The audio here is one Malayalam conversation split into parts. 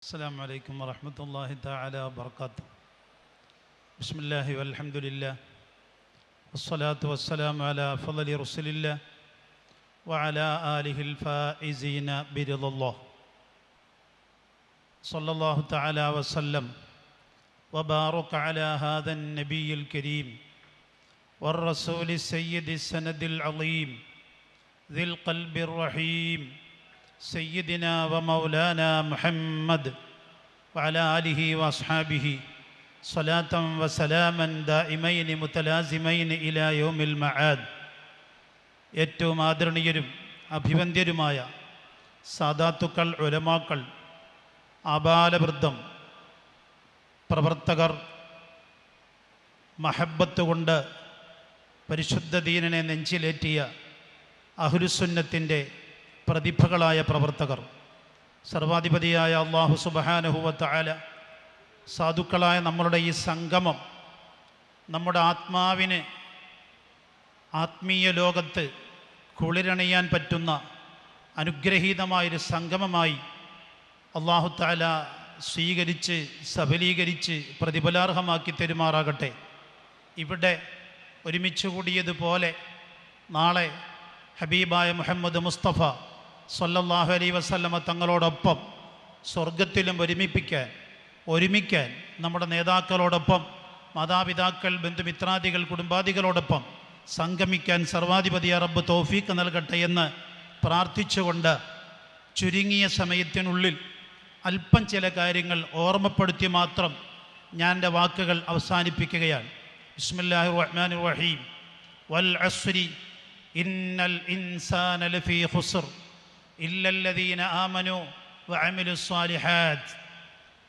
السلام عليكم ورحمة الله تعالى وبركاته. بسم الله والحمد لله والصلاة والسلام على فضل رسول الله وعلى آله الفائزين برضا الله. صلى الله تعالى وسلم وبارك على هذا النبي الكريم والرسول السيد السند العظيم ذي القلب الرحيم سيدنا ومولانا محمد وعلى آله وأصحابه صلاة وسلاما دائمين متلازمين إلى يوم المعاد ഏറ്റവും ആദരണീയരും അഭിവന്ദ്യരുമായ സാദാത്തുക്കൾ ഉലമാക്കൾ ആബാലവൃദ്ധം പ്രവർത്തകർ മഹബത്ത് കൊണ്ട് പരിശുദ്ധ ദീനനെ നെഞ്ചിലേറ്റിയ അഹുരുസുന്നത്തിൻ്റെ പ്രതിഭകളായ പ്രവർത്തകർ. സർവാധിപതിയായ അള്ളാഹു സുബഹാനുഹുവത്തായ സാധുക്കളായ നമ്മളുടെ ഈ സംഗമം നമ്മുടെ ആത്മാവിന് ആത്മീയ ലോകത്ത് കുളിരണിയാൻ പറ്റുന്ന അനുഗ്രഹീതമായൊരു സംഗമമായി അള്ളാഹുത്താല സ്വീകരിച്ച് സഫലീകരിച്ച് പ്രതിഫലാർഹമാക്കി തെരുമാറാകട്ടെ. ഇവിടെ ഒരുമിച്ച് കൂടിയതുപോലെ നാളെ ഹബീബായ മുഹമ്മദ് മുസ്തഫ സല്ലല്ലാഹു അലൈ വസല്ലമ തങ്ങളോടൊപ്പം സ്വർഗത്തിലും ഒരുമിപ്പിക്കാൻ ഒരുമിക്കാൻ നമ്മുടെ നേതാക്കളോടൊപ്പം മാതാപിതാക്കൾ ബന്ധുമിത്രാദികൾ കുടുംബാദികളോടൊപ്പം സംഗമിക്കാൻ സർവാധിപതി അറബ് തോഫീക്ക് നൽകട്ടെ എന്ന് പ്രാർത്ഥിച്ചുകൊണ്ട് ചുരുങ്ങിയ സമയത്തിനുള്ളിൽ അല്പം ചില കാര്യങ്ങൾ ഓർമ്മപ്പെടുത്തി മാത്രം ഞാൻ എന്റെ വാക്കുകൾ അവസാനിപ്പിക്കുകയാണ്. ബിസ്മില്ലാഹി റഹീം. വൽ അസ്രി ഇന്നൽ ഇൻസാന ലഫീ ഖുസ്ർ. ഇല്ലല്ലദീന ആമനു വഅമിലു സ്വാലിഹാത്ത്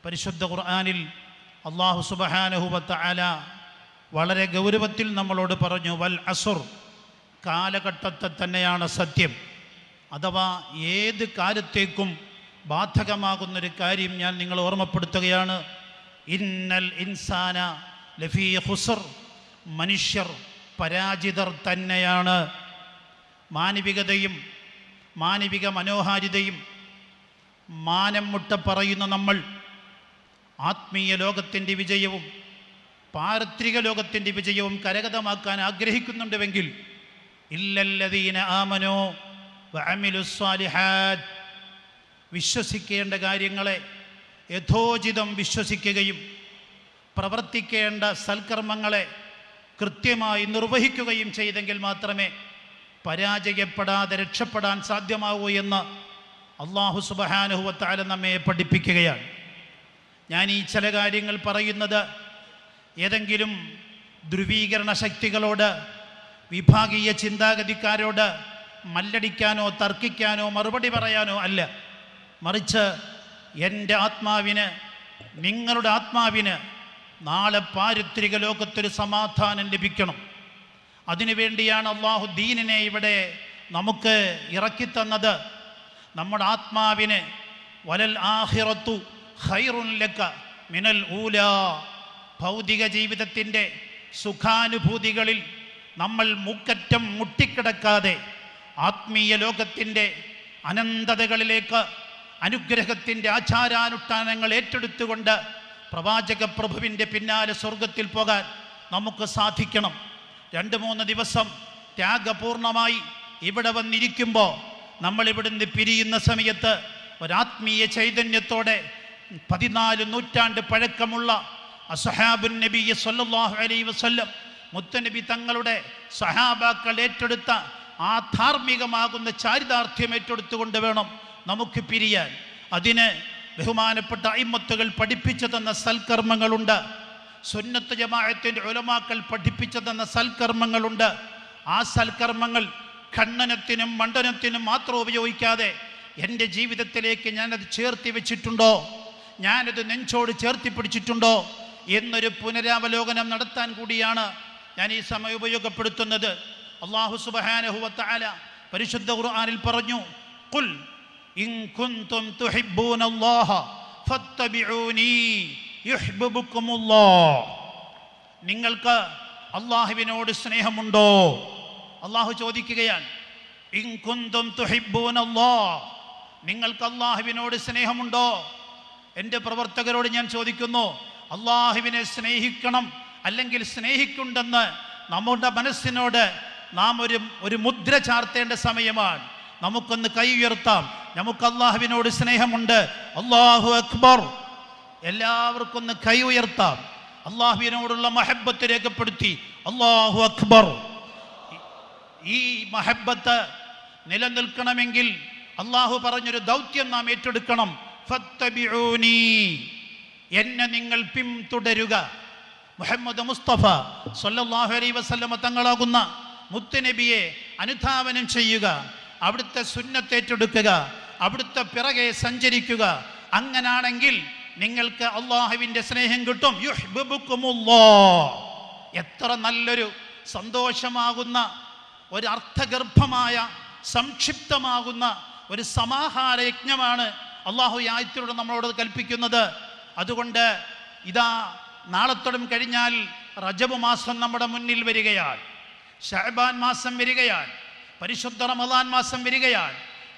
പരിശുദ്ധ ഖുർആാനിൽ അള്ളാഹു സുബ്ഹാനഹു അല വളരെ ഗൗരവത്തിൽ നമ്മളോട് പറഞ്ഞു വൽ അസുർ കാലഘട്ടത്തെ തന്നെയാണ് സത്യം. അഥവാ ഏത് കാലത്തേക്കും ബാധകമാകുന്നൊരു കാര്യം ഞാൻ നിങ്ങൾ ഓർമ്മപ്പെടുത്തുകയാണ്. ഇന്നൽ ഇൻസാന ലഫീ ഹുസർ മനുഷ്യർ പരാജിതർ തന്നെയാണ്. മാനവികതയും മാനവിക മനോഹാരിതയും മാനം മുട്ട പറയുന്ന നമ്മൾ ആത്മീയ ലോകത്തിന്റെ വിജയവും പാരത്രിക ലോകത്തിന്റെ വിജയവും കരഗതമാക്കാൻ ആഗ്രഹിക്കുന്നുണ്ടെങ്കിൽ ഇല്ലല്ലതീന ആമനോ വിശ്വസിക്കേണ്ട കാര്യങ്ങളെ യഥോചിതം വിശ്വസിക്കുകയും പ്രവർത്തിക്കേണ്ട സൽക്കർമ്മങ്ങളെ കൃത്യമായി നിർവഹിക്കുകയും ചെയ്തെങ്കിൽ മാത്രമേ പരാജയപ്പെടാതെ രക്ഷപ്പെടാൻ സാധ്യമാവൂ എന്ന് അള്ളാഹു സുബഹാനുഹുവത്താല നമ്മെ പഠിപ്പിക്കുകയാണ്. ഞാൻ ഈ ചില കാര്യങ്ങൾ പറയുന്നത് ഏതെങ്കിലും ധ്രുവീകരണ ശക്തികളോട് വിഭാഗീയ ചിന്താഗതിക്കാരോട് മല്ലടിക്കാനോ തർക്കിക്കാനോ മറുപടി പറയാനോ അല്ല. മറിച്ച് എന്റെ ആത്മാവിന് നിങ്ങളുടെ ആത്മാവിന് നാളെ പാരിത്രിക ലോകത്തൊരു സമാധാനം ലഭിക്കണം. അതിനുവേണ്ടിയാണ് അള്ളാഹു ദീനിനെ ഇവിടെ നമുക്ക് ഇറക്കിത്തന്നത് നമ്മുടെ ആത്മാവിന് വലൽ ആഹിറത്തു ഹൈറുല്ലക്ക ലക്ക മിനൽ ഊല. ഭൗതിക ജീവിതത്തിന്റെ സുഖാനുഭൂതികളിൽ നമ്മൾ മുക്കറ്റം മുട്ടിക്കിടക്കാതെ ആത്മീയ ലോകത്തിന്റെ അനന്തതകളിലേക്ക് അനുഗ്രഹത്തിന്റെ ആചാരാനുഷ്ഠാനങ്ങൾ ഏറ്റെടുത്തുകൊണ്ട് പ്രവാചക പ്രഭുവിന്റെ പിന്നാലെ സ്വർഗത്തിൽ പോകാൻ നമുക്ക് സാധിക്കണം. രണ്ട് മൂന്ന് ദിവസം ത്യാഗപൂർണമായി ഇവിടെ വന്നിരിക്കുമ്പോൾ നമ്മളിവിടുന്ന് പിരിയുന്ന സമയത്ത് ഒരാത്മീയ ചൈതന്യത്തോടെ പതിനാല് നൂറ്റാണ്ട് പഴക്കമുള്ള അസഹാബുൻ നബി സല്ലാഹു അലൈ വസ്ല്ലം മുത്തനബി തങ്ങളുടെ സഹാബാക്കൾ ഏറ്റെടുത്ത ആ ധാർമ്മികമാകുന്ന ചാരിതാർത്ഥ്യം ഏറ്റെടുത്തുകൊണ്ട് വേണം നമുക്ക് പിരിയാൻ. അതിന് ബഹുമാനപ്പെട്ട അയിമത്തുകൾ പഠിപ്പിച്ചു തന്ന സൽക്കർമ്മങ്ങളുണ്ട്. സുന്നത്ത് ജമാഅത്തിന്റെ ഉലമാക്കൾ പഠിപ്പിച്ചതെന്ന സൽക്കർമ്മങ്ങളുണ്ട്. ആ സൽക്കർമ്മങ്ങൾ ഖണ്ഡനത്തിനും മണ്ഡനത്തിനും മാത്രം ഉപയോഗിക്കാതെ എന്റെ ജീവിതത്തിലേക്ക് ഞാനത് ചേർത്തി വെച്ചിട്ടുണ്ടോ? ഞാനത് നെഞ്ചോട് ചേർത്തി പിടിച്ചിട്ടുണ്ടോ? എന്നൊരു പുനരാവലോകനം നടത്താൻ കൂടിയാണ് ഞാൻ ഈ സമയം ഉപയോഗപ്പെടുത്തുന്നത്. അള്ളാഹു സുബഹാനഹുവത്താല പരിശുദ്ധ ഖുർആാനിൽ പറഞ്ഞു കുൽ ഇൻ കുന്തും തുഹിബ്ബൂനല്ലാഹ യുഹ്ബിബുക്കുമുല്ലാഹ് നിങ്ങൾക്ക് അള്ളാഹുവിനോട് സ്നേഹമുണ്ടോ? അള്ളാഹു ചോദിക്കുകയാണ്. ഇൻ കുന്തും തുഹിബ്ബൂനല്ലാഹ് നിങ്ങൾക്ക് അള്ളാഹുവിനോട് സ്നേഹമുണ്ടോ? എന്റെ പ്രവർത്തകരോട് ഞാൻ ചോദിക്കുന്നു അള്ളാഹുവിനെ സ്നേഹിക്കണം അല്ലെങ്കിൽ സ്നേഹിക്കുണ്ടെന്ന് നമ്മുടെ മനസ്സിനോട് നാം ഒരു ഒരു മുദ്ര ചാർത്തേണ്ട സമയമാണ്. നമുക്കൊന്ന് കൈ ഉയർത്താം. നമുക്ക് അള്ളാഹുവിനോട് സ്നേഹമുണ്ട്. അള്ളാഹു അക്ബർ. എല്ലാവർക്കും ഒന്ന് കൈ ഉയർത്താം. അള്ളാഹുവിനോടുള്ള മഹബത്ത് രേഖപ്പെടുത്തി. അള്ളാഹു അക്ബർ. ഈ മഹബത്ത് നിലനിൽക്കണമെങ്കിൽ അള്ളാഹു പറഞ്ഞൊരു ദൗത്യം നാം ഏറ്റെടുക്കണം. എന്നെ നിങ്ങൾ പിന്തുടരുക. മുഹമ്മദ് മുസ്തഫ സല്ലല്ലാഹു അലൈ വസല്ലമ തങ്ങളാകുന്ന മുത്തുനബിയെ അനുധാവനം ചെയ്യുക. അവിടുത്തെ സുന്നത്തേറ്റെടുക്കുക അവിടുത്തെ പിറകെ സഞ്ചരിക്കുക. അങ്ങനാണെങ്കിൽ നിങ്ങൾക്ക് അള്ളാഹുവിന്റെ സ്നേഹം കിട്ടും. യുഹ്ബിബുക്കുമുല്ലാഹ്. എത്ര നല്ലൊരു സന്തോഷമാകുന്ന ഒരു അർത്ഥഗർഭമായ സംക്ഷിപ്തമാകുന്ന ഒരു സമാഹാര യജ്ഞമാണ് അള്ളാഹു ആയത്തിലൂടെ നമ്മളോട് കൽപ്പിക്കുന്നത്. അതുകൊണ്ട് ഇതാ നാളത്തോടും കഴിഞ്ഞാൽ റജബ് മാസം നമ്മുടെ മുന്നിൽ വരികയാൽ ഷഹബാൻ മാസം വരികയാൽ പരിശുദ്ധ റമദാൻ മാസം വരികയാൽ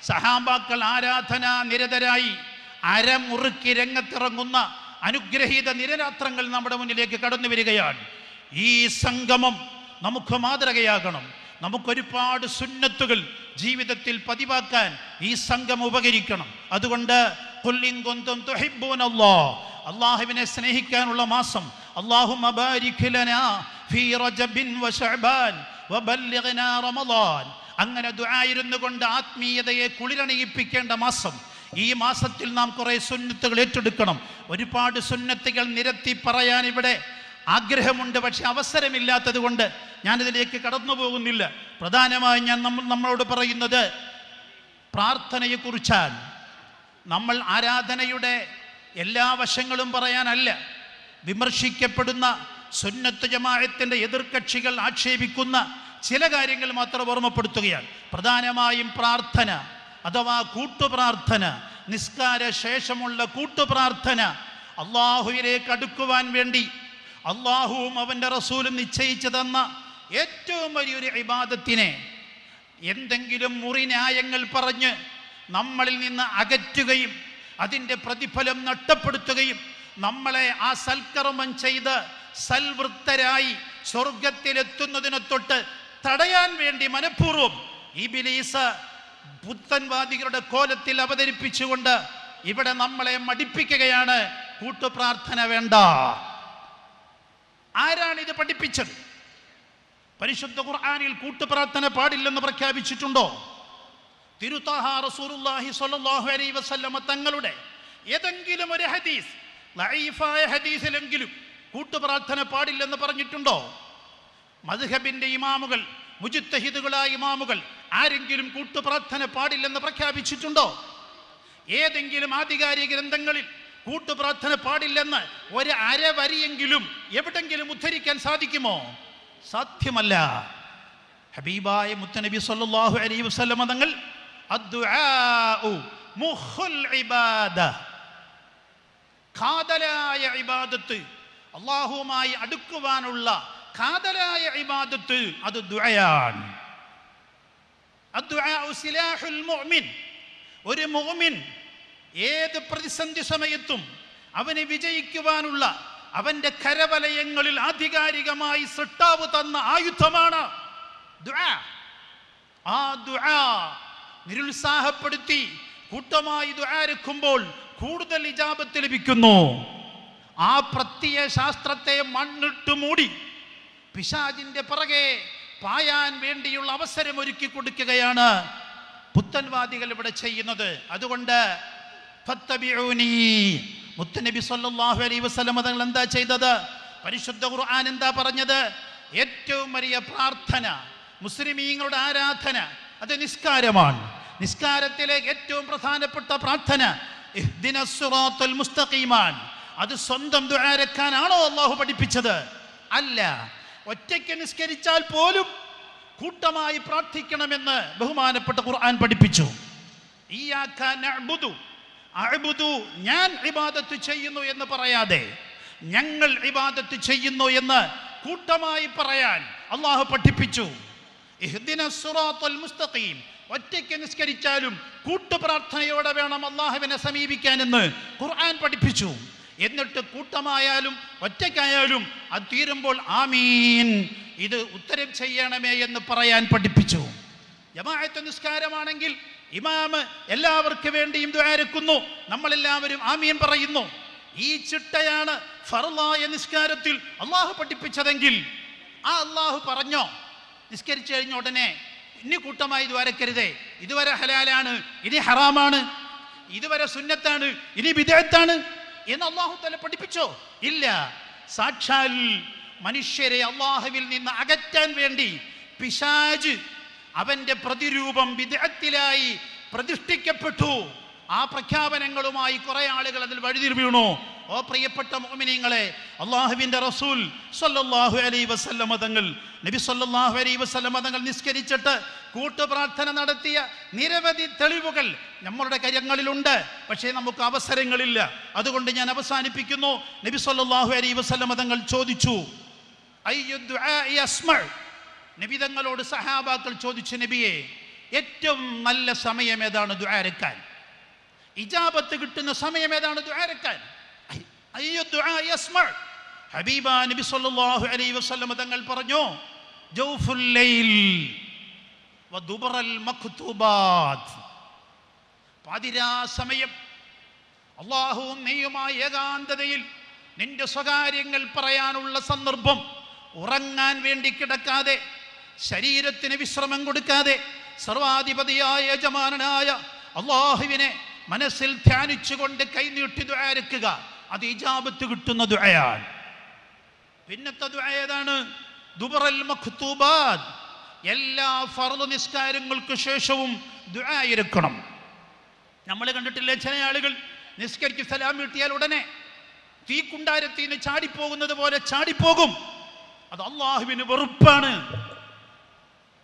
സഹാബാക്കൾ ആരാധന നിരതരായി. അരമുറുക്കി രംഗത്തിറങ്ങുന്ന അനുഗ്രഹീത നിരരാത്രങ്ങൾ നമ്മുടെ മുന്നിലേക്ക് കടന്നു വരികയാണ്. ഈ സംഗമം നമുക്ക് മാതൃകയാകണം. നമുക്കൊരുപാട് സുന്നത്തുകൾ ജീവിതത്തിൽ പതിവാക്കാൻ ഈ സംഘം ഉപകരിക്കണം. അതുകൊണ്ട് അള്ളാഹുവിനെ സ്നേഹിക്കാനുള്ള മാസം. അള്ളാഹു അങ്ങനെ ദുരായിരുന്നു കൊണ്ട് ആത്മീയതയെ കുളിരണിയിപ്പിക്കേണ്ട മാസം. ഈ മാസത്തിൽ നാം കുറേ സുന്നത്തുകൾ ഏറ്റെടുക്കണം. ഒരുപാട് സുന്നത്തുകൾ നിരത്തി പറയാൻ ഇവിടെ ആഗ്രഹമുണ്ട് പക്ഷെ അവസരമില്ലാത്തത് കൊണ്ട് ഞാനിതിലേക്ക് കടന്നു പോകുന്നില്ല. പ്രധാനമായും ഞാൻ നമ്മൾ നമ്മളോട് പറയുന്നത് പ്രാർത്ഥനയെക്കുറിച്ചാണ്. നമ്മൾ ആരാധനയുടെ എല്ലാ വശങ്ങളും പറയാനല്ല. വിമർശിക്കപ്പെടുന്ന സുന്നത്ത് ജമാഅത്തിന്റെ എതിർകക്ഷികൾ ആക്ഷേപിക്കുന്ന ചില കാര്യങ്ങൾ മാത്രം ഓർമ്മപ്പെടുത്തുകയാണ്. പ്രധാനമായും പ്രാർത്ഥന. അഥവാ കൂട്ടുപ്രാർത്ഥന നിസ്കാര ശേഷമുള്ള കൂട്ടുപ്രാർത്ഥന അള്ളാഹുവിലേക്ക് അടുക്കുവാൻ വേണ്ടി അള്ളാഹുവും അവന്റെ റസൂലും നിശ്ചയിച്ചു തന്ന ഏറ്റവും വലിയൊരു ഇബാദത്തിനെ എന്തെങ്കിലും മുറി ന്യായങ്ങൾ പറഞ്ഞ് നമ്മളിൽ നിന്ന് അകറ്റുകയും അതിന്റെ പ്രതിഫലം നഷ്ടപ്പെടുത്തുകയും നമ്മളെ ആ സൽക്കർമ്മം ചെയ്ത് സൽവൃത്തരായി സ്വർഗത്തിലെത്തുന്നതിനെ തൊട്ട് തടയാൻ വേണ്ടി മനഃപൂർവം ഈ ബിലീസ് പുത്തൻവാദികളുടെ കോലത്തിൽ അവതരിപ്പിച്ചുകൊണ്ട് ഇവിടെ നമ്മളെ മടിപ്പിക്കുകയാണ്. കൂട്ടുപ്രാർത്ഥന വേണ്ട. ആരാണ് ഇത് പഠിപ്പിച്ചത്? പരിശുദ്ധ ഖുർആാനിൽ കൂട്ടുപ്രാർത്ഥന പാടില്ലെന്ന് പ്രഖ്യാപിച്ചിട്ടുണ്ടോ? സ്വല്ലല്ലാഹു അലൈഹി വസല്ലമ തങ്ങളുടെ ഏതെങ്കിലും ഒരു ഹദീസ് ഹദീസിലെങ്കിലും കൂട്ടുപ്രാർത്ഥന പാടില്ലെന്ന് പറഞ്ഞിട്ടുണ്ടോ? മദ്ഹബിന്റെ ഇമാമുകൾ മുജിത്തഹിദുകളായ ഇമാമുകൾ ആരെങ്കിലും കൂട്ടുപ്രാർത്ഥന പാടില്ലെന്ന് പ്രഖ്യാപിച്ചിട്ടുണ്ടോ? ഏതെങ്കിലും ആധികാരിക ഗ്രന്ഥങ്ങളിൽ കൂട്ടുപ്രാർത്ഥന പാടില്ലെന്ന് ഒരു അരവരിയെങ്കിലും എവിടെങ്കിലും ഉദ്ധരിക്കാൻ സാധിക്കുമോ? സാധ്യമല്ല. ഹബീബായ മുത്തനബി സല്ലല്ലാഹു അലൈഹി വസല്ലമ തങ്ങൾ കാതലായ ഇബാദത്ത് അള്ളാഹുവുമായി അടുക്കുവാനുള്ള കാതലായ ഇബാദത്ത് അത് ദുആയാണ്. ഒരു മുഅ്മിൻ ഏത് പ്രതിസന്ധി സമയത്തും അവന് വിജയിക്കുവാനുള്ള അവന്റെ കരവലയങ്ങളിൽ ആധികാരികമായി സൃഷ്ടാവ് തന്ന ആയുധമാണ് ആ ദുആ നിരുത്സാഹപ്പെടുത്തി കൂട്ടമായി ദുആരക്കുമ്പോൾ കൂടുതൽ ഇജാബത്ത് ലഭിക്കുന്നു. ആ പ്രത്യയ ശാസ്ത്രത്തെ മണ്ണിട്ട് മൂടി പിശാജിന്റെ പിറകെ പായാൻ വേണ്ടിയുള്ള അവസരം ഒരുക്കി കൊടുക്കുകയാണ് പുത്തൻവാദികൾ ഇവിടെ ചെയ്യുന്നത്. അതുകൊണ്ട് മുത്തനബി സല്ലാഹു അലൈ അലൈഹി വസല്ലമ തങ്ങൾ എന്താ ചെയ്തത്? പരിശുദ്ധ ഖുർആൻ എന്താ പറഞ്ഞത്? ഏറ്റവും വലിയ പ്രാർത്ഥന മുസ്ലിമീങ്ങളുടെ ആരാധന അത് നിസ്കാരമാണ്. നിസ്കാരത്തിലെ ഏറ്റവും പ്രധാനപ്പെട്ട പ്രാർത്ഥന മുസ്തഖീമാൻ. അത് സ്വന്തം ദുആരക്കാനാണോ അള്ളാഹു പഠിപ്പിച്ചത്? അല്ല. ഒറ്റയ്ക്ക് നിസ്കരിച്ചാൽ പോലും കൂട്ടമായി പ്രാർത്ഥിക്കണമെന്ന് ബഹുമാനപ്പെട്ട ഖുർആൻ പഠിപ്പിച്ചു. ഞാൻ ഇബാദത്ത് ചെയ്യുന്നു എന്ന് പറയാതെ ഞങ്ങൾ ഇബാദത്ത് ചെയ്യുന്നു എന്ന് കൂട്ടമായി പറയാൻ അള്ളാഹു പഠിപ്പിച്ചു. മുസ്തഖീം ഒറ്റയ്ക്ക് നിസ്കരിച്ചാലും കൂട്ടുപ്രാർത്ഥനയോടെ വേണം അള്ളാഹുവിനെ സമീപിക്കാനെന്ന് ഖുർആൻ പഠിപ്പിച്ചു. എന്നിട്ട് കൂട്ടമായാലും ഒറ്റയ്ക്കായാലും അത് തീരുമ്പോൾ ആമീൻ. ഇത് ഉത്തരം ചെയ്യണമേ എന്ന് പറയാൻ പഠിപ്പിച്ചു. ജമാഅത്ത് നിസ്കാരമാണെങ്കിൽ ഇമാമ് എല്ലാവർക്കും വേണ്ടിയും ദ്വാരക്കുന്നു നമ്മളെല്ലാവരും ആമീൻ പറയുന്നു. ഈ ചിട്ടയാണ് ഫർലായ നിസ്കാരത്തിൽ അള്ളാഹു പഠിപ്പിച്ചതെങ്കിൽ ആ അള്ളാഹു പറഞ്ഞോ? നിസ്കരിച്ചു കഴിഞ്ഞ ഉടനെ ഇനി കൂട്ടമായി ദ്വാരക്കരുതേ ഇതുവരെ ഹലാലാണ് ഇനി ഹറാമാണ്. ഇതുവരെ സുന്നത്താണ് ഇനി വിദേഹത്താണ് എന്ന് അള്ളാഹു തല പഠിപ്പിച്ചോ. ഇല്ല സാക്ഷാൽ മനുഷ്യരെ അള്ളാഹുവിൽ നിന്ന് അകറ്റാൻ വേണ്ടി പിശാജ് അവന്റെ പ്രതിരൂപം വിദഗ്ധത്തിലായി പ്രതിഷ്ഠിക്കപ്പെട്ടു. ആ പ്രഖ്യാപനങ്ങളുമായി കുറെ ആളുകൾ അതിൽ വഴുതിരി വീണു. ഓ പ്രിയപ്പെട്ട മോമിനിങ്ങളെ അള്ളാഹുവിന്റെ റസൂൽ സല്ലല്ലാഹു അലൈ വസല്ലമ തങ്ങൾ നബി സല്ലല്ലാഹു അലൈ വസല്ലമ തങ്ങൾ നിസ്കരിച്ചിട്ട് കൂട്ടുപ്രാർത്ഥന നടത്തിയ നിരവധി തെളിവുകൾ നമ്മളുടെ കരങ്ങളിലുണ്ട് പക്ഷേ നമുക്ക് അവസരങ്ങളില്ല. അതുകൊണ്ട് ഞാൻ അവസാനിപ്പിക്കുന്നു. നബി സല്ലല്ലാഹു അലൈ വസല്ലമ തങ്ങൾ ചോദിച്ചു. നബി തങ്ങളോട് സഹാബാക്കൾ ചോദിച്ചു നബിയെ ഏറ്റവും നല്ല സമയം ഏതാണ് ദുആരക്കാൻ ഇജാബത്ത് കിട്ടുന്ന സമയം ഏതാണ്? അസ്മഅ ഹബീബ നബി സല്ലല്ലാഹു അലൈഹി വസല്ലം തങ്ങൾ പറഞ്ഞു ജൗഫുൽ ലൈൽ വ വദുബറൽ മഖ്തുബാത്. പാതിരാ സമയം. അള്ളാഹുവും നീയുമായ ഏകാന്തതയിൽ നിന്റെ സ്വകാര്യങ്ങൾ പറയാനുള്ള സന്ദർഭം ഉറങ്ങാൻ വേണ്ടി കിടക്കാതെ ശരീരത്തിന് വിശ്രമം കൊടുക്കാതെ സർവാധിപതിയായ യജമാനനായ അള്ളാഹുവിനെ മനസ്സിൽ ധ്യാനിച്ചുകൊണ്ട് കൈനീട്ടി ദുരക്കുക അത് ഇജാബത്ത് കിട്ടുന്ന ദുആയാണ്. പിന്നത്തെ ദുആ ഏതാണ്? ദുബറൽ മഖ്തൂബാദ് എല്ലാ ഫർദ് നിസ്കാരങ്ങൾക്ക് ശേഷവും ദുരായിരിക്കണം നമ്മൾ കണ്ടിട്ടില്ലേ ചില ആളുകൾ നിസ്കരിക്ക് സലാം വീട്ടിയാൽ ഉടനെ തീക്കുണ്ടാരത്തിൽ നിന്ന് ചാടിപ്പോകുന്നത് പോലെ ചാടിപ്പോകും. അത് അള്ളാഹുവിന് വെറുപ്പാണ്.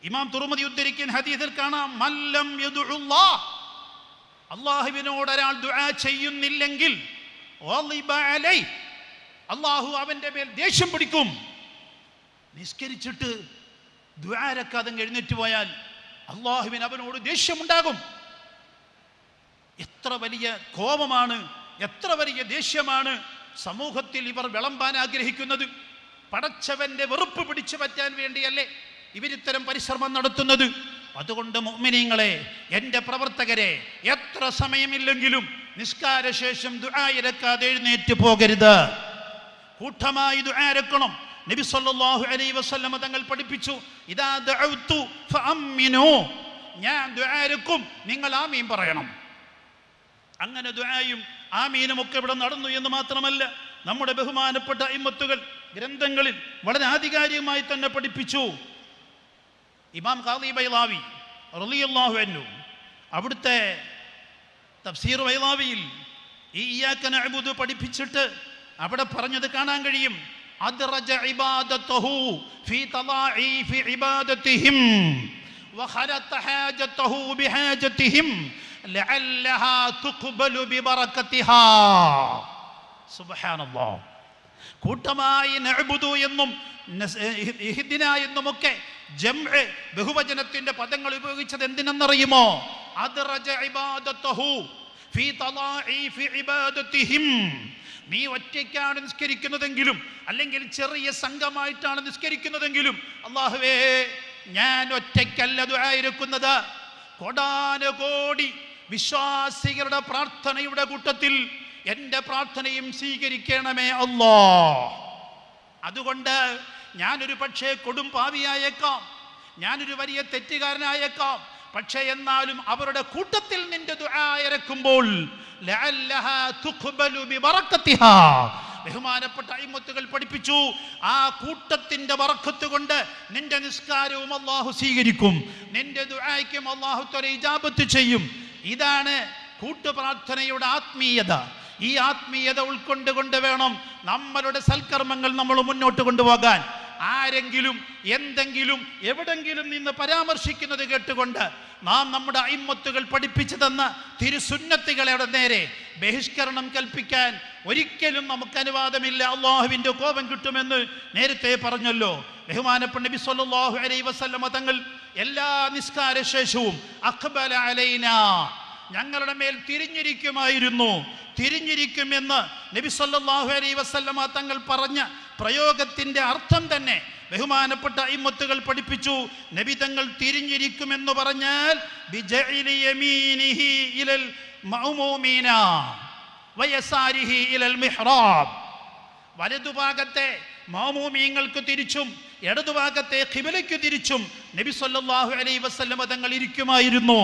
ഇമാം തുറമതി ഉദ്ധരിക്കുന്ന ഹദീസിൽ കാണാം മല്ലം. അള്ളാഹുവിനോട് ഒരാൾ ദുആ ചെയ്യുന്നില്ലെങ്കിൽ. അള്ളാഹു അവന്റെ മേൽ ദേഷ്യം പിടിക്കും. നിസ്കരിച്ചിട്ട് ദ്വാരക്കാതെ എഴുന്നേറ്റ് പോയാൽ അള്ളാഹുവിന് അവനോട് ദേഷ്യമുണ്ടാകും. എത്ര വലിയ കോപമാണ് എത്ര വലിയ ദേഷ്യമാണ് സമൂഹത്തിൽ ഇവർ വിളമ്പാൻ ആഗ്രഹിക്കുന്നത്. പടച്ചവന്റെ വെറുപ്പ് പിടിച്ചു പറ്റാൻ വേണ്ടിയല്ലേ ഇവരിത്തരം പരിശ്രമം നടത്തുന്നത്. അതുകൊണ്ട് മുഅ്മിനീങ്ങളെ എന്റെ പ്രവർത്തകരെ എത്ര സമയമില്ലെങ്കിലും നിസ്കാരശേഷം ദുആയിരക്കാതെ എഴുന്നേറ്റ് പോകരുത്. കൂട്ടമായി ദുആരക്കണം നബി സല്ലല്ലാഹു അലൈഹി വസല്ലമ തങ്ങൾ പഠിപ്പിച്ചു ഇദാ ദഅഉതു ഫഅമ്മിനു. ഞാൻ ദുആരക്കും നിങ്ങൾ ആമീൻ പറയണം. അങ്ങനെ ദുആയും ആമീനും ഒക്കെ ഇവിടെ നടന്നു എന്ന് മാത്രമല്ല നമ്മുടെ ബഹുമാനപ്പെട്ട ഇമ്മത്തുകൾ ഗ്രന്ഥങ്ങളിൽ വളരെ ആധികാരികമായി തന്നെ പഠിപ്പിച്ചു. ഇമാം ഖാദി ബൈലാവി റളിയല്ലാഹു അൻഹു അവിടുത്തെ തഫ്സീർ ബൈലാവിയിൽ ഈ ഇയ്യാക്ക നഅ്ബുദു പഠിപ്പിച്ചിട്ട് അവിടെ പറഞ്ഞത് കാണാൻ കഴിയും അദ്റജ ഇബാദത്തഹു ഫീ തളാഇഫി ഇബാദത്തിഹിം وخلط حاجته بحاجتهم لعلها تقبل ببركتها سبحان الله കൂട്ടമായി നഅ്ബുദു എന്നും ഇഹ്ദിന എന്നുമൊക്കെ ജംഅ് ബഹുവചനത്തിന്റെ പദങ്ങൾ ഉപയോഗിച്ചത് എന്തിനെന്നറിയുമോ? ഫീ തളാഇഫി ഇബാദത്തിഹിം. നീ ഒറ്റയ്ക്കാണ് നിസ്കരിക്കുന്നതെങ്കിലും അല്ലെങ്കിൽ ചെറിയ സംഘമായിട്ടാണ് നിസ്കരിക്കുന്നതെങ്കിലും അള്ളാഹുവേ ഞാൻ ഒറ്റയ്ക്കല്ല കൊടാന കോടി വിശ്വാസികളുടെ പ്രാർത്ഥനയുടെ കൂട്ടത്തിൽ എന്റെ പ്രാർത്ഥനയും സ്വീകരിക്കണമേ അല്ലോ. അതുകൊണ്ട് ഞാനൊരു പക്ഷേ കൊടും പാവിയായേക്കാം. ഞാനൊരു വലിയ തെറ്റുകാരനായേക്കാം. പക്ഷേ എന്നാലും അവരുടെ കൂട്ടത്തിൽ നിന്റെ ദുരക്കുമ്പോൾ. ബഹുമാനപ്പെട്ട അയിമത്തുകൾ പഠിപ്പിച്ചു. ആ കൂട്ടത്തിന്റെ വറക്കത്ത് കൊണ്ട് നിന്റെ നിസ്കാരവും അള്ളാഹു സ്വീകരിക്കും. നിന്റെ ദുആയ്ക്കും അള്ളാഹു ഇജാബത്ത് ചെയ്യും. ഇതാണ് കൂട്ടുപ്രാർത്ഥനയുടെ ആത്മീയത. ഈ ആത്മീയത ഉൾക്കൊണ്ടുകൊണ്ട് വേണം നമ്മളുടെ സൽക്കർമ്മങ്ങൾ നമ്മൾ മുന്നോട്ട് കൊണ്ടുപോകാൻ. ആരെങ്കിലും എന്തെങ്കിലും എവിടെങ്കിലും നിന്ന് പരാമർശിക്കുന്നത് കേട്ടുകൊണ്ട് നാം നമ്മുടെ അയിമത്തുകൾ പഠിപ്പിച്ചു തന്ന തിരുസുന്നത്തുകളുടെ നേരെ ബഹിഷ്കരണം കൽപ്പിക്കാൻ ഒരിക്കലും നമുക്ക് അനുവാദമില്ല. അള്ളാഹുവിന്റെ കോപം കിട്ടുമെന്ന് നേരത്തെ പറഞ്ഞല്ലോ. ബഹുമാനപ്പെട്ട നബി സല്ലല്ലാഹു അലൈഹി വസല്ലമ തങ്ങൾ എല്ലാ നിസ്കാര ശേഷവും അഖ്ബല അലൈന ഞങ്ങളുടെ മേൽ തിരിഞ്ഞിരിക്കുമായിരുന്നു. തിരിഞ്ഞിരിക്കുമെന്ന് നബി സല്ലല്ലാഹു അലൈഹി വസല്ലമ തങ്ങൾ പറഞ്ഞ പ്രയോഗത്തിന്റെ അർത്ഥം തന്നെ ബഹുമാനപ്പെട്ട ഇമ്മത്തുകൾ പഠിപ്പിച്ചു. നബി തങ്ങൾ തിരിഞ്ഞിരിക്കുമെന്ന് പറഞ്ഞാൽ വലതുഭാഗത്തെ മാമൂമീങ്ങൾക്ക് തിരിച്ചും ഇടതുഭാഗത്തെ ഖിബലയ്ക്ക് തിരിച്ചും നബി സല്ലാഹു അലൈ വസല്ലമ തങ്ങൾ ഇരിക്കുമായിരുന്നു.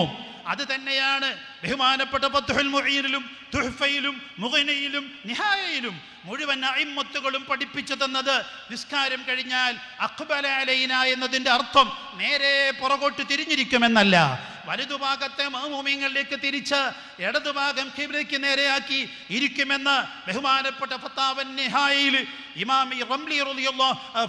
അത് തന്നെയാണ് ബഹുമാനപ്പെട്ട ഫത്ഹുൽ മുഈനിലും തുഹ്ഫയിലും മുഗ്നയിലും നിഹായയിലും മുഴുവൻ അയിമ്മത്തുകളും പഠിപ്പിച്ചു തന്നത് നിസ്കാരം കഴിഞ്ഞാൽ അക്ബല അലൈന എന്നതിന്റെ അർത്ഥം നേരെ പുറകോട്ട് തിരിഞ്ഞിരിക്കുമെന്നല്ല. വലതുഭാഗത്തെ മാമൂമിങ്ങളിലേക്ക് തിരിച്ച് ഇടതുഭാഗം ഖിബ്ലയ്ക്ക് നേരെയാക്കി ഇരിക്കുമെന്ന് ബഹുമാനപ്പെട്ട ഫത്താവൻ നിഹായിൽ ഇമാം റംലി റുലിയുള്ള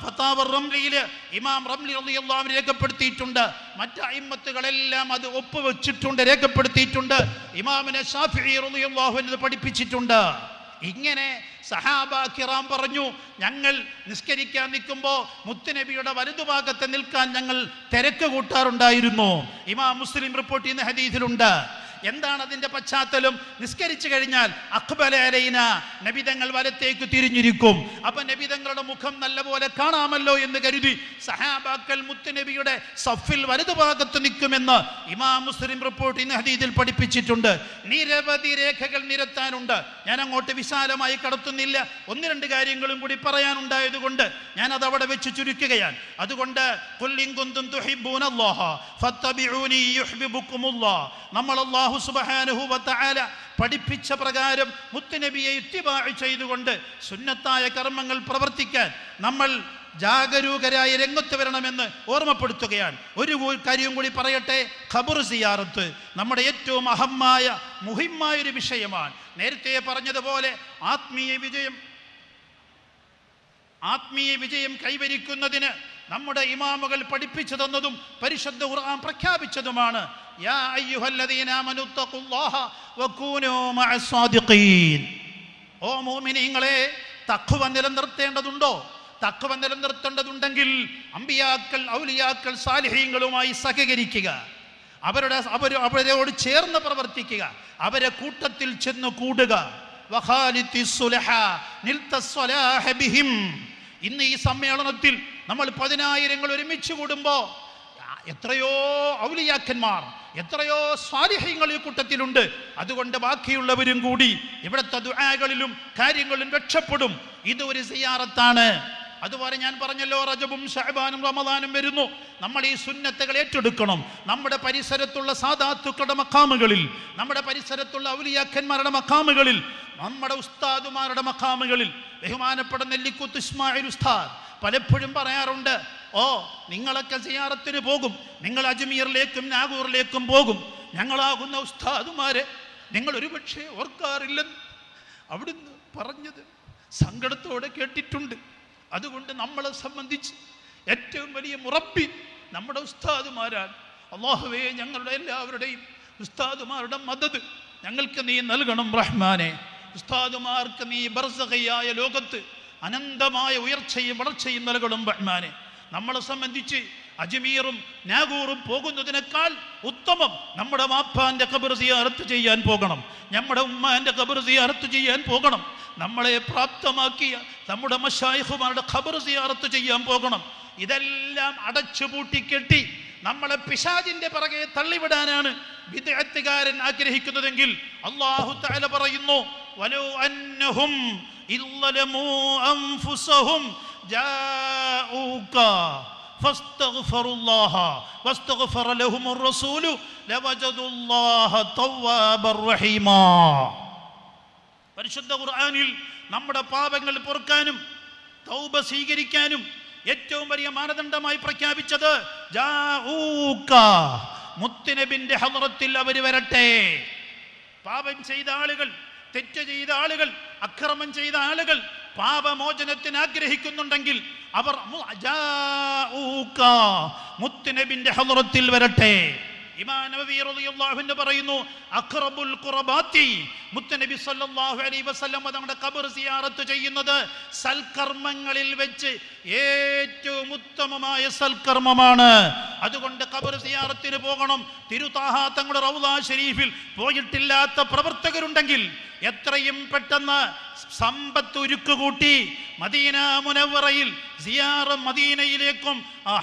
ഫത്താവ് റംലിയിൽ ഇമാം റംലി റളിയല്ലാഹു രേഖപ്പെടുത്തിയിട്ടുണ്ട്. മറ്റ് അയിമ്മത്തുകളെല്ലാം അത് ഒപ്പുവെച്ചിട്ടുണ്ട് രേഖപ്പെടുത്തിയിട്ടുണ്ട്. ഇമാമിനെ ഷാഫിഈ റളിയല്ലാഹു പഠിപ്പിച്ചിട്ടുണ്ട്. ഇങ്ങനെ സഹാബ കിറാം പറഞ്ഞു ഞങ്ങൾ നിസ്കരിക്കാൻ നിൽക്കുമ്പോൾ മുത്തുനബിയുടെ വലതുഭാഗത്ത് നിൽക്കാൻ ഞങ്ങൾ തിരക്ക് കൂട്ടാറുണ്ടായിരുന്നു. ഇമാം മുസ്ലിം റിപ്പോർട്ട് ചെയ്യുന്ന ഹദീസിലുണ്ട് എന്താണ് അതിന്റെ പശ്ചാത്തലം? നിസ്കരിച്ചു കഴിഞ്ഞാൽ അക്ബല അലൈന നബിതങ്ങൾ വലത്തേക്ക് തിരിഞ്ഞിരിക്കും. അപ്പൊ നബിതങ്ങളുടെ മുഖം നല്ലപോലെ കാണാമല്ലോ എന്ന് കരുതി സഹാബാക്കൽ മുത്തുനബിയുടെ സഫിൽ വലതുഭാഗത്ത് നിൽക്കുമെന്ന് ഇമാ മുസ്ലിം റിപ്പോർട്ട് ഇന്ന് ഹദീദിൽ പഠിപ്പിച്ചിട്ടുണ്ട്. നിരവധി രേഖകൾ നിരത്താനുണ്ട്. ഞാൻ അങ്ങോട്ട് വിശാലമായി കടത്തുന്നില്ല. ഒന്ന് രണ്ട് കാര്യങ്ങളും കൂടി പറയാനുണ്ടായത് കൊണ്ട് ഞാൻ അത് അവിടെ വെച്ച് ചുരുക്കുകയാണ്. അതുകൊണ്ട്. നമ്മൾ അല്ലാഹു സുബ്ഹാനഹു വ പഠിപ്പിച്ച പ്രകാരം മുത്തുനബിയെ ഇത്തിബാഅ് ചെയ്തുകൊണ്ട് സുന്നത്തായ കർമ്മങ്ങൾ പ്രവർത്തിക്കാൻ നമ്മൾ ജാഗരൂകരായി രംഗത്ത് വരണമെന്ന് ഓർമ്മപ്പെടുത്തുകയാണ്. ഒരു കാര്യം കൂടി പറയട്ടെ. ഖബർ സിയാറത്ത് നമ്മുടെ ഏറ്റവും അഹമ്മായ മുഹിമ്മായ ഒരു വിഷയമാണ്. നേരത്തെ പറഞ്ഞതുപോലെ ആത്മീയ വിജയം ആത്മീയ വിജയം കൈവരിക്കുന്നതിന് നമ്മുടെ ഇമാമുകൾ പഠിപ്പിച്ചു തന്നതും പരിശുദ്ധ ഖുർആൻ പ്രഖ്യാപിച്ചതുമാണ്. യാ അയ്യുഹല്ലദീന വകൂനൂ മഅസ്സാദിഖീൻ ഓ മോമിനിങ്ങളെ തഖ്വ നിലനിർത്തേണ്ടതുണ്ടോ? തഖ്വ നിലനിർത്തേണ്ടതുണ്ടെങ്കിൽ അമ്പിയാക്കൾ ഔലിയാക്കൾ സാലിഹീങ്ങളുമായി സഹകരിക്കുക. അവരുടെ അവർ അവരോട് ചേർന്ന് പ്രവർത്തിക്കുക. അവരെ കൂട്ടത്തിൽ ചെന്ന് കൂടുക. ബിഹിം. ഇന്ന് ഈ സമ്മേളനത്തിൽ നമ്മൾ പതിനായിരങ്ങൾ ഒരുമിച്ച് കൂടുമ്പോൾ എത്രയോ ഔലിയാക്കന്മാർ എത്രയോ സ്വാരിഹ്യങ്ങൾ ഈ കൂട്ടത്തിലുണ്ട്. അതുകൊണ്ട് ബാക്കിയുള്ളവരും കൂടി ഇവിടുത്തെ ദുആകളിലും കാര്യങ്ങളിലും രക്ഷപ്പെടും. ഇത് ഒരു സിയാറത്താണ്. അതുപോലെ ഞാൻ പറഞ്ഞല്ലോ റജബും ഷഹബാനും റമദാനും വരുന്നു. നമ്മൾ ഈ സുന്നത്തുകൾ ഏറ്റെടുക്കണം. നമ്മുടെ പരിസരത്തുള്ള സാധാത്തുക്കളുടെ മക്കാമുകളിൽ നമ്മുടെ പരിസരത്തുള്ള ഔലിയാക്കന്മാരുടെ മക്കാമുകളിൽ നമ്മുടെ ഉസ്താദുമാരുടെ മക്കാമുകളിൽ ബഹുമാനപ്പെട്ട നെല്ലിക്കുത്ത് ഇസ്മായിൽ ഉസ്താദ് പലപ്പോഴും പറയാറുണ്ട് ഓ നിങ്ങളൊക്കെ സിയാറത്തിന് പോകും. നിങ്ങൾ അജ്മീറിലേക്കും നാഗൂറിലേക്കും പോകും. ഞങ്ങളാകുന്ന ഉസ്താദുമാരെ നിങ്ങൾ ഒരുപക്ഷെ ഓർക്കാറില്ലെന്ന് അവിടുന്ന് പറഞ്ഞത് സങ്കടത്തോടെ കേട്ടിട്ടുണ്ട്. അതുകൊണ്ട് നമ്മളെ സംബന്ധിച്ച് ഏറ്റവും വലിയ മുറപ്പി നമ്മുടെ ഉസ്താദുമാരാണ്. അള്ളാഹുവേ ഞങ്ങളുടെ എല്ലാവരുടെയും ഉസ്താദുമാരുടെ മദത് ഞങ്ങൾക്ക് നീ നൽകണം റഹ്മാനെ. ഉസ്താദുമാർക്ക് നീ ബർസഖയായ ലോകത്ത് അനന്തമായ ഉയർച്ചയും വളർച്ചയും നൽകണം റഹ്മാനെ. നമ്മളെ സംബന്ധിച്ച് അജ്മീറും നാഗൂറും പോകുന്നതിനേക്കാൾ ഉത്തമം നമ്മുടെ മാപ്പാന്റെ കബർ സിയാറത്ത് ചെയ്യാൻ പോകണം. നമ്മുടെ ഉമ്മാന്റെ കബർ സിയാറത്ത് ചെയ്യാൻ പോകണം. നമ്മളെ പ്രാപ്തമാക്കിയ നമ്മുടെ മഷായിഹുമാരുടെ ഖബർ സിയാറത്ത് ചെയ്യാൻ പോകണം. ഇതെല്ലാം അടച്ചു പൂട്ടിക്കെട്ടി നമ്മളെ പിശാജിന്റെ പിറകെ തള്ളിവിടാനാണ് വിദഗ്ധകാരൻ ആഗ്രഹിക്കുന്നതെങ്കിൽ അള്ളാഹു തആല പറയുന്നു വലോ അന്നഹും ഇല്ലലമൂ അൻഫുസഹും ജാഊക പരിശുദ്ധ ഖുർആനിൽ നമ്മുടെ പാപങ്ങൾ പൊറുക്കാനും തൗബ സ്വീകരിക്കാനും ഏറ്റവും വലിയ മാനദണ്ഡമായി പ്രഖ്യാപിച്ചത് മുത്തിനബിന്റെ ഹലറത്തിൽ അവർ വരട്ടെ. പാപം ചെയ്ത ആളുകൾ തെറ്റ് ചെയ്ത ആളുകൾ അക്രമം ചെയ്ത ആളുകൾ പാപമോചനത്തിന് ആഗ്രഹിക്കുന്നുണ്ടെങ്കിൽ അവർ. മുത്തുനബിന്റെ ഹളറത്തിൽ വരട്ടെ ഇമാം നബവി റളിയല്ലാഹു അൻഹു പറയുന്നു അഖറബുൽ ഖുറബാത്തി മുത്തനബി സല്ലല്ലാഹു അലൈഹി വസല്ലം തങ്ങളുടെ ഖബർ സിയാറത്ത് ചെയ്യുന്നത് സൽക്കർമ്മങ്ങളിൽ വെച്ച് ഏറ്റവും ഉത്തമമായ സൽക്കർമ്മമാണ്. അതുകൊണ്ട് ഖബർ സിയാറത്തിന് പോകണം. തിരുതാഹ തങ്ങളുടെ റൗദ ഷരീഫിൽ പോയിട്ടില്ലാത്ത പ്രവർത്തകരുണ്ടെങ്കിൽ എത്രയും പെട്ടെന്ന് സമ്പത്ത് ഉരുക്കുകൂട്ടി മദീന മുനവറയിൽ സിയാറ് മദീനയിലേക്കും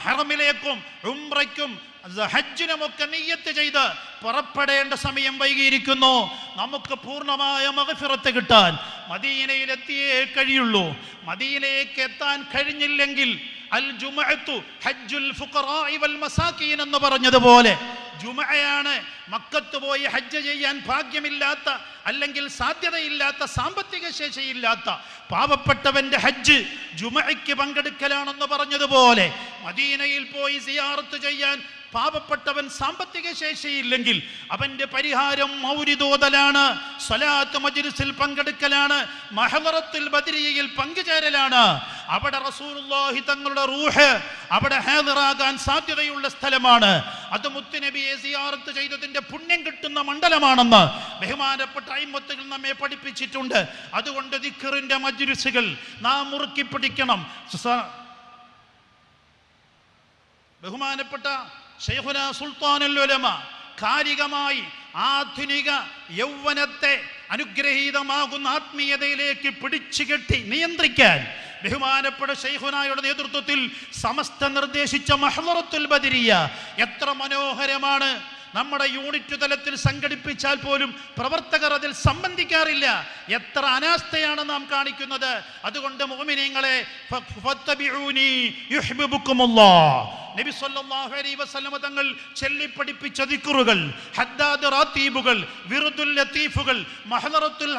ഹറമിലേക്കും ഉംറയ്ക്കും ഹജ്ജിനുമൊക്കെ നെയ്യത്ത് ചെയ്ത് പുറപ്പെടേണ്ട സമയം വൈകിയിരിക്കുന്നു. നമുക്ക് പൂർണമായ മകഫിറത്ത് കിട്ടാൻ മദീനയിലെത്തിയേ കഴിയുള്ളൂ. മദീനയിലേക്ക് എത്താൻ കഴിഞ്ഞില്ലെങ്കിൽ അൽ ജുമഅത്തു ഹജ്ജുൽ ഫുഖറാഇ വൽ മസാക്കീൻ എന്ന് പറഞ്ഞതുപോലെ ജുമഅയാണ് മക്കത്ത് പോയി ഹജ്ജ് ചെയ്യാൻ ഭാഗ്യമില്ലാത്ത അല്ലെങ്കിൽ സാധ്യതയില്ലാത്ത സാമ്പത്തിക ശേഷിയില്ലാത്ത പാവപ്പെട്ടവന്റെ ഹജ്ജ് ജുമഅയ്ക്ക് പങ്കെടുക്കലാണെന്ന് പറഞ്ഞതുപോലെ മദീനയിൽ പോയി സിയാറത്ത് ചെയ്യാൻ പാവപ്പെട്ടവൻ സാമ്പത്തിക ശേഷിയില്ലെങ്കിൽ അവന്റെ പരിഹാരം മൗരിതോതലാണ് സ്വലാത്ത് മജ്ലിസിൽ പങ്കെടുക്കലാണ് മഹലറത്തുൽ ബദരിയയിൽ പങ്കുചേരലാണ്. അവിടെ റസൂലുള്ളാഹി തങ്ങളുടെ റൂഹ് അവിടെ ഹാദിറാകാൻ സാധ്യതയുള്ള സ്ഥലമാണ്. അത് മുത്തുനബിയെ സിയാറത്ത് ചെയ്തതിന്റെ പുണ്യം കിട്ടുന്ന മണ്ഡലമാണെന്ന് ബഹുമാനപ്പെട്ട അയിമത്തുകൾ നമ്മെ പഠിപ്പിച്ചിട്ടുണ്ട്. അതുകൊണ്ട് ദിഖറിന്റെ മജ്ലിസുകൾ നാം മുറുക്കി പിടിക്കണം. ബഹുമാനപ്പെട്ട ഷെയ്ഖുന സുൽത്താനുൽ ഉലമ കാരികമായി ആധുനിക യൗവനത്തെ അനുഗ്രഹീതമാകുന്ന ആത്മീയതയിലേക്ക് പിടിച്ചു കെട്ടി നിയന്ത്രിക്കാൻ ബഹുമാനപ്പെട്ട ഷെയ്ഖുനായുടെ നേതൃത്വത്തിൽ സമസ്ത നിർദ്ദേശിച്ച മഹ്ലറത്തുൽ ബദരിയ എത്ര മനോഹരമാണ്. നമ്മുടെ യൂണിറ്റ് തലത്തിൽ സംഘടിപ്പിച്ചാൽ പോലും പ്രവർത്തകർ അതിൽ സംബന്ധിക്കാറില്ല. എത്ര അനാസ്ഥയാണ് നാം കാണിക്കുന്നത്. അതുകൊണ്ട് മോമിനിങ്ങളെ നബി സല്ലല്ലാഹു അലൈഹി വസല്ലമ തങ്ങൾ ചൊല്ലിപ്പഠിപ്പിച്ച ദിക്റുകൾ ഹദ്ദാദ് റാത്തീബുകൾ വിറുദുൽ ലത്തീഫുകൾ മഹ്ലറത്തുൽ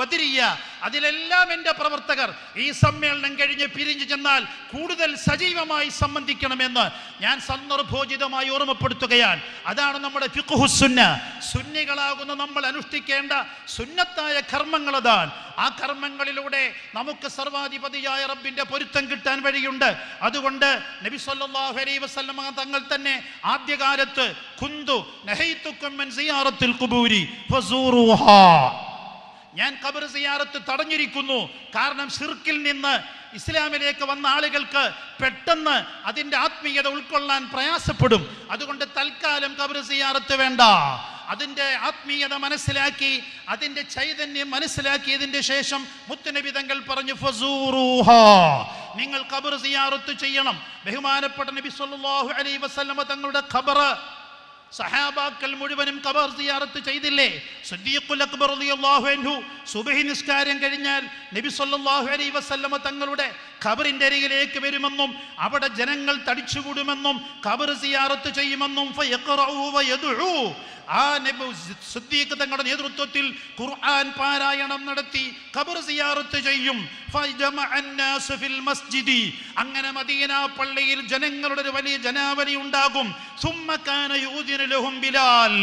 ബദരിയ അതിലെല്ലാം എന്റെ പ്രവർത്തകർ ഈ സമ്മേളനം കഴിഞ്ഞ് പിരിഞ്ഞു ചെന്നാൽ കൂടുതൽ സജീവമായി സംബന്ധിക്കണമെന്ന് ഞാൻ സന്ദർഭോചിതമായി ഓർമ്മപ്പെടുത്തുകയാണ്. അതാണ് നമ്മുടെ ഫിഖ്ഹു സുന്ന. സുന്നികളാകുന്ന നമ്മൾ അനുഷ്ഠിക്കേണ്ട സുന്നത്തായ കർമ്മങ്ങൾ അതാണ്. ആ കർമ്മങ്ങളിലൂടെ നമുക്ക് സർവാധിപതിയായ റബ്ബിന്റെ പൊരുത്തം കിട്ടാൻ വഴിയുണ്ട്. അതുകൊണ്ട് നബി സല്ലല്ലാഹു അലൈഹി വസല്ലമ തങ്ങൾ തന്നെ ആദ്യകാലത്ത് കുന്തു ഫസൂറുഹാ. ഞാൻ ഖബർ സിയാറത്ത് തടഞ്ഞിരിക്കുന്നു. കാരണം ഷിർക്കിൽ നിന്ന് ഇസ്ലാമിലേക്ക് വന്ന ആളുകൾക്ക് പെട്ടെന്ന് അതിന്റെ ആത്മീയത ഉൾക്കൊള്ളാൻ പ്രയാസപ്പെടും. അതുകൊണ്ട് തൽക്കാലം ഖബർ സിയാറത്ത് വേണ്ട. അതിന്റെ ആത്മീയത മനസ്സിലാക്കി അതിന്റെ ചൈതന്യം മനസ്സിലാക്കിയതിന്റെ ശേഷം മുത്തുനബി തങ്ങൾ പറഞ്ഞു ഫസൂറുഹാ. നിങ്ങൾ ഖബർ സിയാറത്ത് ചെയ്യണം. ബഹുമാനപ്പെട്ട നബി സല്ലല്ലാഹു അലൈഹി വസല്ലമ തങ്ങളുടെ ഖബർ സഹാബാക്കൾ മുഴുവനും കബർ സിയാറത്ത് ചെയ്തില്ലേ? സുദ്ദീഖുൽ അക്ബർ റളിയല്ലാഹു അൻഹു സുബഹി നിസ്കാരം കഴിഞ്ഞാൽ നബി സല്ലല്ലാഹു അലൈഹി വസല്ലമ തങ്ങളുടെ ഖബറിന്റെ അരികിലേക്ക് വരുമെന്നും അവിടെ ജനങ്ങൾ തടിച്ചുകൂടുമെന്നും ഖബർ സിയാറത്ത് ചെയ്യുമെന്നും ഫയഖറഉ വയദഉ ആ നബി സിദ്ദീഖ് തങ്ങളുടെ നേതൃത്വത്തിൽ ഖുർആൻ പാരായണം നടത്തി ഖബർ സിയാറത്ത് ചെയ്യും. ഫിൽ മസ്ജിദി. അങ്ങനെ മദീന പള്ളിയിൽ ജനങ്ങളുടെ ഒരു വലിയ ജനാവലി ഉണ്ടാകും. സുമ്മക്കാന യോജന ലഹും ബിലാൽ.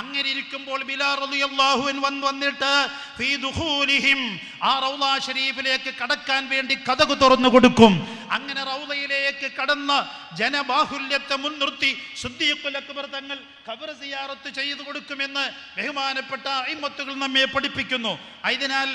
അങ്ങനെ ഇരിക്കുമ്പോൾ ബിലാൽ റളിയല്ലാഹു അൻഹു വന്ന് വന്നിട്ട് ഫീ ദുഖൂലിഹിം ആ റൗള ഷരീഫിലേക്ക് കടക്കാൻ വേണ്ടി കതക് തുറന്നു കൊടുക്കും. അങ്ങനെ റൗളയിലേക്ക് കടന്ന് ജനബാഹുല്യത്തെ മുൻനിർത്തി സുദ്ദീഖുൽ അക്ബർ തങ്ങൾ ഖബർ സിയാറത്ത് ചെയ്തു കൊടുക്കുമെന്ന് ബഹുമാനപ്പെട്ട അയിമത്തുകൾ നമ്മെ പഠിപ്പിക്കുന്നു. അതിനാൽ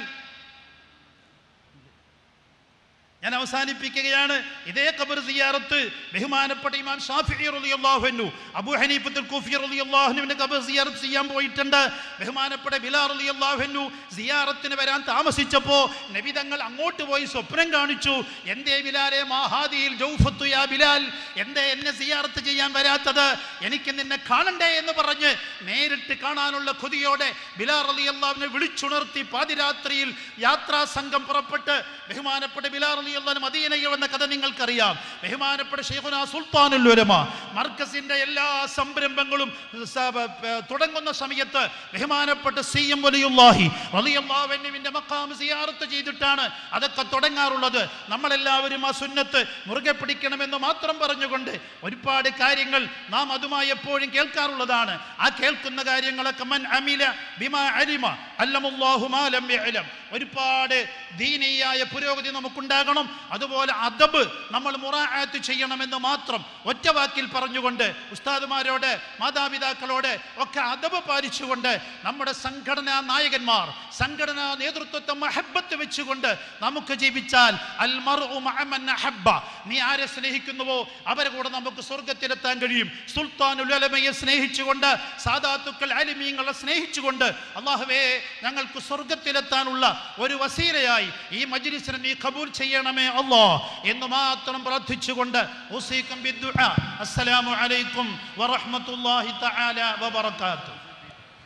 ഞാൻ അവസാനിപ്പിക്കുകയാണ്. ഇതേ കബർ സിയാറത്ത് ബഹുമാനപ്പെട്ട ഇമാം ഷാഫിഈ റളിയല്ലാഹു അബൂ ഹനീഫത്തുൽ കൂഫി റളിയല്ലാഹു അൻഹുവിന്റെ ഖബർ സിയാറത്ത് ചെയ്യാൻ പോയിട്ടുണ്ട്. ബഹുമാനപ്പെട്ട ബിലാൽ റളിയല്ലാഹു സിയാറത്തിന് വരാൻ താമസിച്ചപ്പോൾ നബി തങ്ങൾ അങ്ങോട്ട് പോയി സ്വപ്നം കാണിച്ചു. എന്തേ ബിലാലെ മാഹാദിയിൽ ജൗഫത്തു യാ ബിലാൽ? എന്തേ എന്നെ സിയാറത്ത് ചെയ്യാൻ വരാത്തത്? എനിക്ക് നിന്നെ കാണണ്ടേ എന്ന് പറഞ്ഞ് നേരിട്ട് കാണാനുള്ള കൊതിയോടെ ബിലാൽ റളിയല്ലാഹുവിനെ വിളിച്ചുണർത്തി പാതിരാത്രിയിൽ യാത്രാ സംഘം പുറപ്പെട്ട് ബഹുമാനപ്പെട്ട ബിലാൽ മദീനയിൽ വന്ന കഥ നിങ്ങൾക്കറിയാം. ബഹുമാനപ്പെട്ട ഷെയ്ഖുന സുൽത്താനുൽ ഉലമ മർക്കസിന്റെ എല്ലാ സംരംഭങ്ങളും തുടങ്ങുന്ന സമയത്ത് ബഹുമാനപ്പെട്ട സി എം വലിയുല്ലാഹി റളിയല്ലാഹുവിന്റെ മക്കാം സിയാറത്ത് ചെയ്തിട്ടാണ് അതൊക്കെ തുടങ്ങാറുള്ളത്. നമ്മളെല്ലാവരും ആ സുന്നത്ത് മുറുകെ പിടിക്കണമെന്ന് മാത്രം പറഞ്ഞുകൊണ്ട് ഒരുപാട് കാര്യങ്ങൾ നാം അതുമായി എപ്പോഴും കേൾക്കാറുള്ളതാണ്. ആ കേൾക്കുന്ന കാര്യങ്ങളൊക്കെ മൻ അമില ബിമാ അലിമ അല്ലമുല്ലാഹു മാ ലം യഅലം. ഒരുപാട് ദീനീയായ പുരോഗതി നമുക്കുണ്ടാകണം. പഠിക്കണം അതുപോലെ അദബ് നമ്മൾ മുറാഅത്ത് ചെയ്യണമെന്ന് മാത്രം ഒറ്റ വാക്കിൽ പറഞ്ഞുകൊണ്ട് ഉസ്താദുമാരോട് മാതാപിതാക്കളോട് ഒക്കെ അദബ് പാലിച്ചുകൊണ്ട് നമ്മുടെ സംഘടനാ നായകന്മാർ സംഘടനാ നേതൃത്വത്തെ മഹബത്ത് വെച്ചുകൊണ്ട് നമുക്ക് ജീവിച്ചാൽ അൽ മർഉ മഅ മൻ നീ ആരെ സ്നേഹിക്കുന്നുവോ? അവരെ കൂടെ നമുക്ക് സ്വർഗത്തിലെത്താൻ കഴിയും. സുൽത്താൻ ഉലമയെ സ്നേഹിച്ചുകൊണ്ട് സാദാത്തുക്കൾ അലിമീങ്ങളെ സ്നേഹിച്ചുകൊണ്ട് അള്ളാഹുവേ ഞങ്ങൾക്ക് സ്വർഗത്തിലെത്താനുള്ള ഒരു വസീലയായി ഈ മജ്ലിസിനെ നീ കബൂൽ ചെയ്യണമേ അല്ലാ എന്ന് മാത്രം പ്രാർത്ഥിച്ചുകൊണ്ട് ഉസീക്കും ബിദ്ദുആ. അസ്സലാമു അലൈക്കും വറഹ്മത്തുള്ളാഹി തആല വബറകാതുഹു